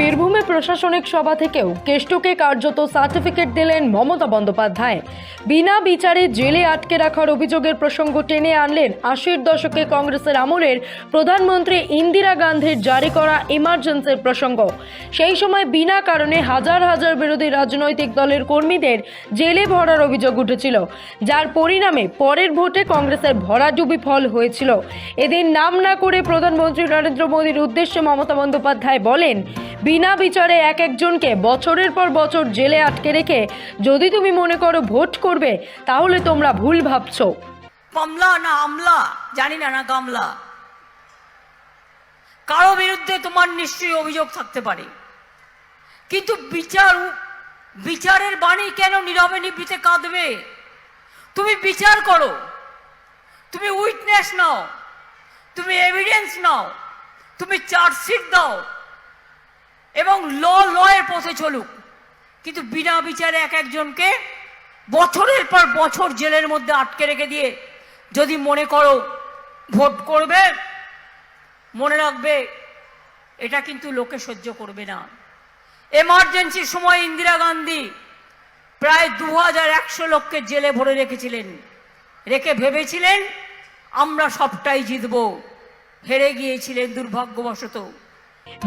বীরভূমে প্রশাসনিক সভা থেকেও কেষ্টকে কার্যত সার্টিফিকেট দিলেন মমতা বন্দ্যোপাধ্যায়। বিনা বিচারে জেলে আটকে রাখার অভিযোগের প্রসঙ্গ টেনে আনলেন আশির দশকে কংগ্রেসের আমলের প্রধানমন্ত্রী ইন্দিরা গান্ধীর জারি করা ইমার্জেন্সির প্রসঙ্গ। সেই সময় বিনা কারণে হাজার হাজার বিরোধী রাজনৈতিক দলের কর্মীদের জেলে ভরার অভিযোগ উঠেছিল। যার পরিণামে পরের ভোটে কংগ্রেসের ভরাডুবি ফল হয়েছিল। এদিন নাম না করে প্রধানমন্ত্রী নরেন্দ্র মোদীর উদ্দেশ্যে মমতা বন্দ্যোপাধ্যায় বলেন বিনা বিচারে এক একজনকে বছরের পর বছর জেলে আটকে রেখে যদি তুমি মনে করো ভোট করবে, তাহলে তোমরা ভুল ভাবছ। কমলা না আমলা? জানি না না গামলা। কারও বিরুদ্ধে তোমার নিশ্চয়ই অভিযোগ থাকতে পারে। কিন্তু বিচার, বিচারের বাণী কেন নীরবে নিবৃতে কাঁদবে? তুমি বিচার করো। তুমি উইটনেস নাও। তুমি এভিডেন্স নাও। তুমি চার্জশিট দাও। এবং ল, লয়ের পথে চলুক। কিন্তু বিনা বিচারে এক একজনকে বছরের পর বছর জেলের মধ্যে আটকে রেখে দিয়ে যদি মনে করো ভোট করবে, মনে রাখবে, এটা কিন্তু লোকে সহ্য করবে না। এমার্জেন্সির সময় ইন্দিরা গান্ধী প্রায় দু হাজার একশো লোককে জেলে ভরে রেখেছিলেন। রেখে ভেবেছিলেন, আমরা সবটাই জিতব। হেরে গিয়েছিলেন দুর্ভাগ্যবশত।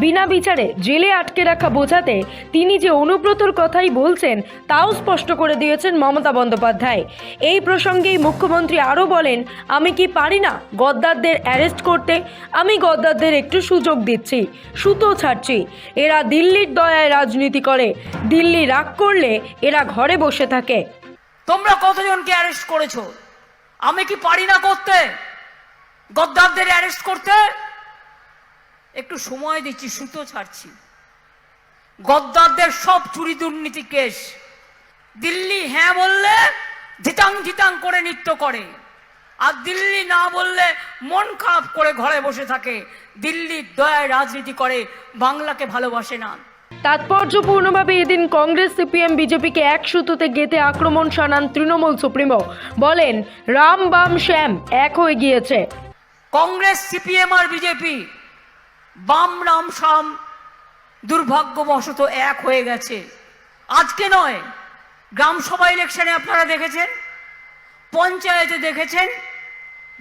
বিনা বিচারে জেলে আটকে রাখা বোঝাতে তিনি যে অনুব্রতর কথাই বলছেন, তাও স্পষ্ট করে দিয়েছেন মমতা বন্দ্যোপাধ্যায়। এই প্রসঙ্গেই মুখ্যমন্ত্রী আরও বলেন, আমি কি পারি না গদ্দারদের অ্যারেস্ট করতে? আমি গদ্দারদের একটু সুযোগ দিচ্ছি, সুতো ছাড়ছি। এরা দিল্লির দয়ায় রাজনীতি করে, দিল্লি রাগ করলে এরা ঘরে বসে থাকে। তোমরা কতজনকে অ্যারেস্ট করেছ? আমি কি পারি না করতে? গদ্দারদের অ্যারেস্ট করতে? একটু সময় দিচ্ছি সুতো ছাড়ছি। গদ্দারদের সব চুরি দুর্নীতি কেস। দিল্লি হ্যাঁ বললে ধিতাং ধিতাং করে নৃত্য করে। আর দিল্লি না বললে মন খারাপ করে ঘরে বসে থাকে। দিল্লির দয়ায় রাজনীতি করে বাংলাকে ভালোবাসে না। তাৎপর্যপূর্ণভাবে এদিন কংগ্রেস সিপিএম বিজেপিকে এক সুতোতে গেতে আক্রমণ শানান তৃণমূল সুপ্রিমো। বলেন রাম বাম শ্যাম এক হয়ে গিয়েছে। কংগ্রেস সিপিএম আর বিজেপি বাম রাম সাম, দুর্ভাগ্যবশত এক হয়ে গেছে। আজকে নয়, গ্রাম সভা ইলেকশনে আপনারা দেখেছেন, পঞ্চায়েতে দেখেছেন,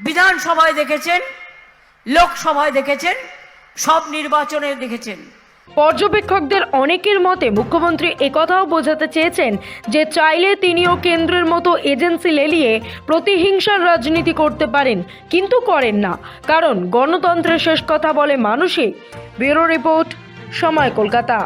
বিধানসভায় দেখেছেন, লোকসভায় দেখেছেন, সব নির্বাচনে দেখেছেন। পর্যবেক্ষকদের অনেকের মতে মুখ্যমন্ত্রী একথাও বোঝাতে চেয়েছেন যে চাইলে তিনিও কেন্দ্রের মতো এজেন্সি লেলিয়ে প্রতিহিংসার রাজনীতি করতে পারেন, কিন্তু করেন না। কারণ গণতন্ত্রের শেষ কথা বলে মানুষই। ব্যুরো রিপোর্ট, সময় কলকাতা।